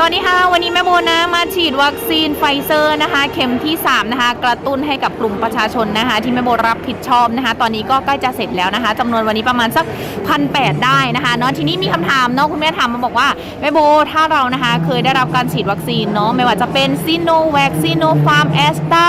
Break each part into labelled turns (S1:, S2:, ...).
S1: สวัสดีค่ะ วันนี้แม่โบนะมาฉีดวัคซีนไฟเซอร์นะคะ เข็มที่ 3 นะคะ กระตุ้นให้กับกลุ่มประชาชนนะคะ ที่แม่โบรับผิดชอบนะคะ ตอนนี้ก็ใกล้จะเสร็จแล้วนะคะจำนวนวันนี้ประมาณสักพันแได้นะคะเนาะทีนี้มีคำถามเนาะคุณแม่ถามมาบอกว่าแม่โบถ้าเรานะคะ เคยได้รับการฉีดวัคซีนเนาะไม่ว่าจะเป็นซีโนแวคซีโนฟาร์มแอสตา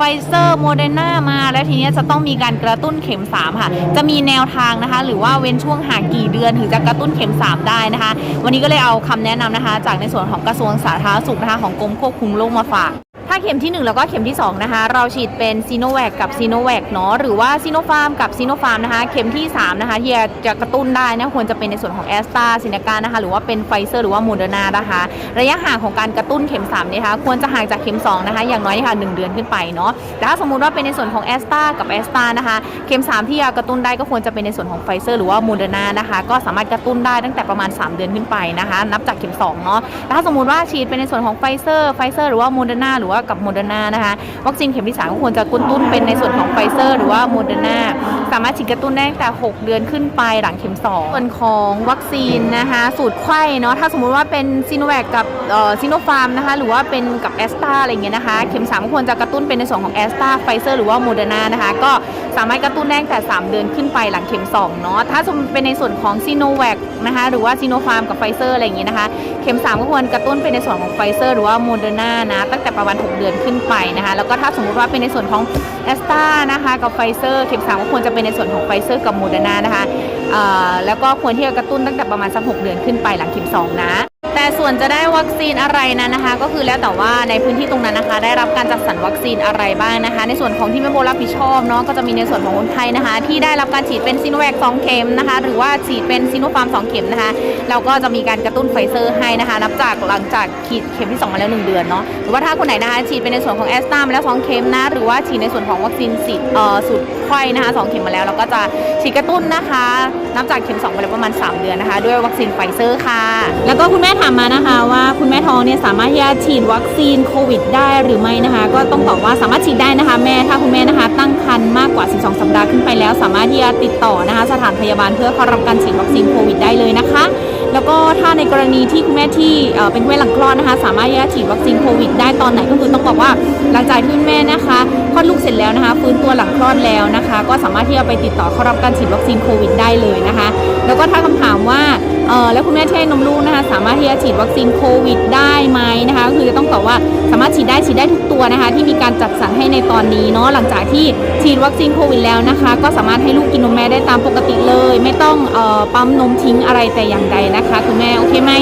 S1: ไฟเซอร์โมเดอร์นามา แล้วทีนี้จะต้องมีการกระตุ้นเข็ม 3 ค่ะ จะมีแนวทางนะคะ หรือว่าเว้นช่วงหากี่เดือนถึงจะกระตุ้นเข็ม 3 ได้นะคะ วันนี้ก็เลยเอาคำแนะนำนะคะ จากในส่วนของกระทรวงสาธารณสุขนะคะของกรมควบคุมโรคมาฝาก ถ้าเข็มที่ 1 แล้วก็เข็มที่ 2 นะคะ เราฉีดเป็นซีโนแวคกับซีโนแวคเนาะหรือว่าซีโนฟาร์มกับซีโนฟาร์มนะคะ เข็มที่ 3 นะคะที่จะกระตุ้นได้นะควรจะเป็นในส่วนของแอสตราซินกานะคะ หรือว่าเป็นไฟเซอร์หรือว่าโมเดอร์นานะคะ ระยะห่างของการกระตุ้นเข็ม3เนี่ยนะคะ ควรจะห่างจากเข็ม 2 นะคะ อย่างน้อยค่ะ1เดือนขึ้นไปเนาะแต่ถ้าสมมุติว่าเป็นในส่วนของแอสตรากับแอสตรานะคะ เข็ม 3 ที่จะกระตุ้นได้ก็ควรจะเป็นในส่วนของไฟเซอร์หรือว่าโมเดอร์นานะคะ ก็สามารถกระตุ้นได้ตั้งแต่ประมาณ 3 เดือนขึ้นไปนะคะ นับจากเข็ม2เนาะแต่ถ้าสมมุติว่าฉีดเป็นในส่วนของไฟเซอร์ไฟเซอร์หรือว่าโมเดอร์นาหรือว่ากับโมเดอร์นานะคะวัคซีนเข็มที่3ก็ควรจะกระตุ้นเป็นในส่วนของไฟเซอร์หรือว่าโมเดอร์นาสามารถฉีดกระตุ้นได้ตั้งแต่ 6 เดือนขึ้นไปหลังเข็ม 2 ส่วนของวัคซีนนะคะสูตรไข้เนาะถ้าสมมุติว่าเป็นซีโนแวคกับซีโนฟาร์มนะคะหรือว่าเป็นกับแอสตราอะไรเงี้ยนะคะเข็ม3ก็ควรจะกระตุ้นเป็นในส่วนของแอสตราไฟเซอร์หรือว่าโมเดอร์นานะคะก็ สามารถกระตุ้นได้ตั้งแต่ 3 เดือนขึ้นไปหลังเข็ม2เนาะถ้าสมเป็นในส่วนของซีโนแวคนะคะหรือว่าซีโนฟาร์มกับไฟเซอร์อะไรอย่างเงี้ยนะคะ เข็ม 3 ก็ควรกระตุ้นเป็นในส่วนของไฟเซอร์หรือว่าโมเดอร์นานะตั้งแต่ประมาณ 6 เดือนขึ้นไปนะคะแล้วก็ถ้าสมมติว่าเป็นในส่วนของแอสตรานะคะกับไฟเซอร์เข็ม 3 ก็ควรจะเป็นในส่วนของไฟเซอร์กับโมเดอร์นานะคะแล้วก็ควรที่จะกระตุ้นตั้งแต่ประมาณสัก6เดือนขึ้นไปหลังเข็ม2นะ ส่วนจะได้วัคซีนอะไรนั้นนะคะ ก็คือแล้วแต่ว่าในพื้นที่ตรงนั้นนะคะ ได้รับการจัดสรรวัคซีนอะไรบ้างนะคะ ในส่วนของที่แม่โบรับผิดชอบเนาะก็จะมีในส่วนของคนไทยนะคะ ที่ได้รับการฉีดเป็นซีโนแวค2เข็มนะคะ หรือว่าฉีดเป็นซีโนฟาร์ม2เข็มนะคะเราก็จะมีการกระตุ้นไฟเซอร์ให้นะคะ นับจากหลังจากฉีดเข็มที่2มาแล้ว 1 เดือนเนาะหรือว่าถ้าคนไหนนะคะฉีดเป็นในส่วนของแอสตรามาแล้ว2เข็มนะหรือว่าฉีดในส่วนของวัคซีนสีดเอ่อสูตรไข้นะคะ2เข็มมาแล้วเราก็จะฉีดกระตุ้นนะคะ นับจากเข็ม2ไปแล้วประมาณ 3 เดือนนะคะ ด้วยวัคซีนไฟเซอร์ค่ะ แล้วก็คุณแม่ถามมานะคะว่าคุณแม่ท้องเนี่ยสามารถที่จะฉีดวัคซีนโควิด ได้หรือไม่นะคะ ก็ต้องตอบว่าสามารถฉีดได้นะคะ แม่ถ้าคุณแม่นะคะ ตั้งครรภ์มากกว่า 12 สัปดาห์ขึ้นไปแล้ว สามารถที่จะติดต่อนะคะ สถานพยาบาลเพื่อเข้ารับการฉีดวัคซีนโควิด ได้เลยนะคะ แล้วก็ถ้าในกรณีที่คุณแม่ที่เป็นคุณแม่หลังคลอดนะคะ สามารถที่จะฉีดวัคซีนโควิด ได้ตอนไหนก็คือต้องบอกว่าหลังจากที่คุณแม่นะคะคลอดลูกเสร็จแล้วนะคะฟื้นตัวหลังคลอดแล้วนะคะ ก็สามารถที่จะไปติดต่อเข้ารับการฉีดวัคซีนโควิด ได้เลยนะคะ แล้วก็ถ้าคำถามว่า เออแล้วคุณแม่ที่ให้นมลูกนะคะสามารถที่จะฉีดวัคซีนโควิดได้ไหมนะคะก็คือจะต้องตอบว่าสามารถฉีดได้ฉีดได้ทุกตัวนะคะ ที่มีการจัดสรรให้ในตอนนี้เนาะหลังจากที่ฉีดวัคซีนโควิดแล้วนะคะ ก็สามารถให้ลูกกินนมแม่ได้ตามปกติเลย ไม่ต้องเอ่อปั๊มนมทิ้งอะไรแต่อย่างใดนะคะ คุณแม่โอเคไหม